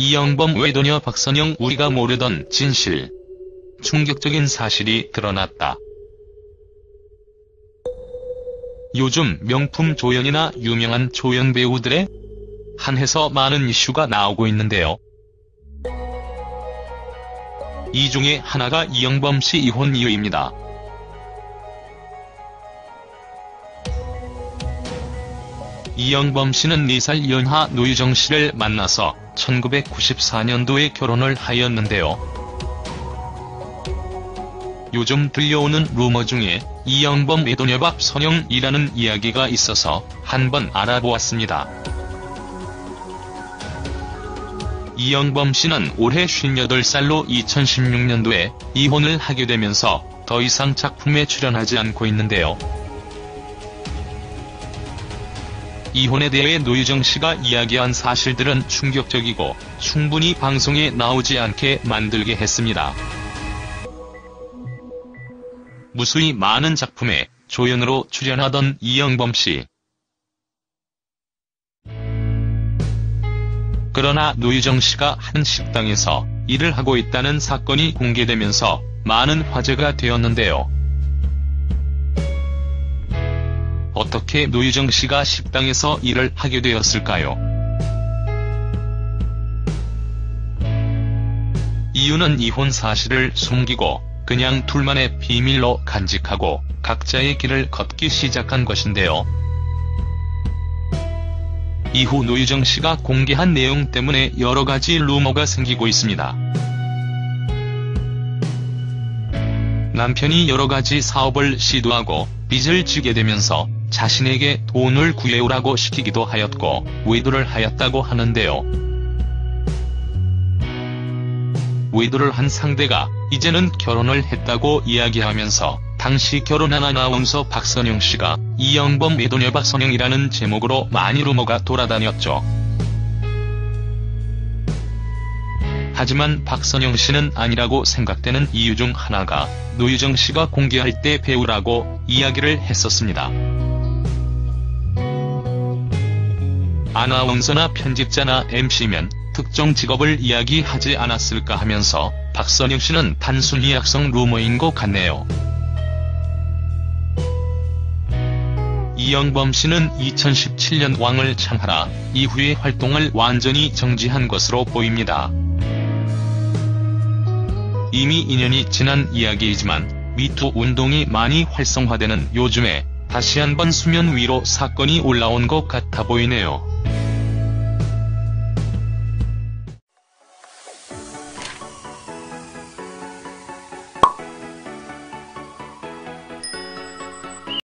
이영범 외도녀 박선영 우리가 모르던 진실. 충격적인 사실이 드러났다. 요즘 명품 조연이나 유명한 조연 배우들의 한해서 많은 이슈가 나오고 있는데요. 이 중에 하나가 이영범 씨 이혼 이유입니다. 이영범 씨는 4살 연하 노유정 씨를 만나서 1994년도에 결혼을 하였는데요. 요즘 들려오는 루머 중에 이영범 외도녀밥 선영이라는 이야기가 있어서 한번 알아보았습니다. 이영범 씨는 올해 58살로 2016년도에 이혼을 하게 되면서 더 이상 작품에 출연하지 않고 있는데요. 이혼에 대해 노유정 씨가 이야기한 사실들은 충격적이고 충분히 방송에 나오지 않게 만들게 했습니다. 무수히 많은 작품에 조연으로 출연하던 이영범 씨. 그러나 노유정 씨가 한 식당에서 일을 하고 있다는 사건이 공개되면서 많은 화제가 되었는데요. 어떻게 노유정 씨가 식당에서 일을 하게 되었을까요? 이유는 이혼 사실을 숨기고 그냥 둘만의 비밀로 간직하고 각자의 길을 걷기 시작한 것인데요. 이후 노유정 씨가 공개한 내용 때문에 여러 가지 루머가 생기고 있습니다. 남편이 여러 가지 사업을 시도하고 빚을 지게 되면서 자신에게 돈을 구해오라고 시키기도 하였고 외도를 하였다고 하는데요. 외도를 한 상대가 이제는 결혼을 했다고 이야기하면서 당시 결혼한 아나운서 박선영 씨가 이영범 외도녀 박선영이라는 제목으로 많이 루머가 돌아다녔죠. 하지만 박선영 씨는 아니라고 생각되는 이유 중 하나가 노유정 씨가 공개할 때 배우라고 이야기를 했었습니다. 아나운서나 편집자나 MC면 특정 직업을 이야기하지 않았을까 하면서 박선영 씨는 단순히 약성 루머인 것 같네요. 이영범 씨는 2017년 왕을 창하라 이후의 활동을 완전히 정지한 것으로 보입니다. 이미 2년이 지난 이야기이지만 미투 운동이 많이 활성화되는 요즘에 다시 한번 수면 위로 사건이 올라온 것 같아 보이네요.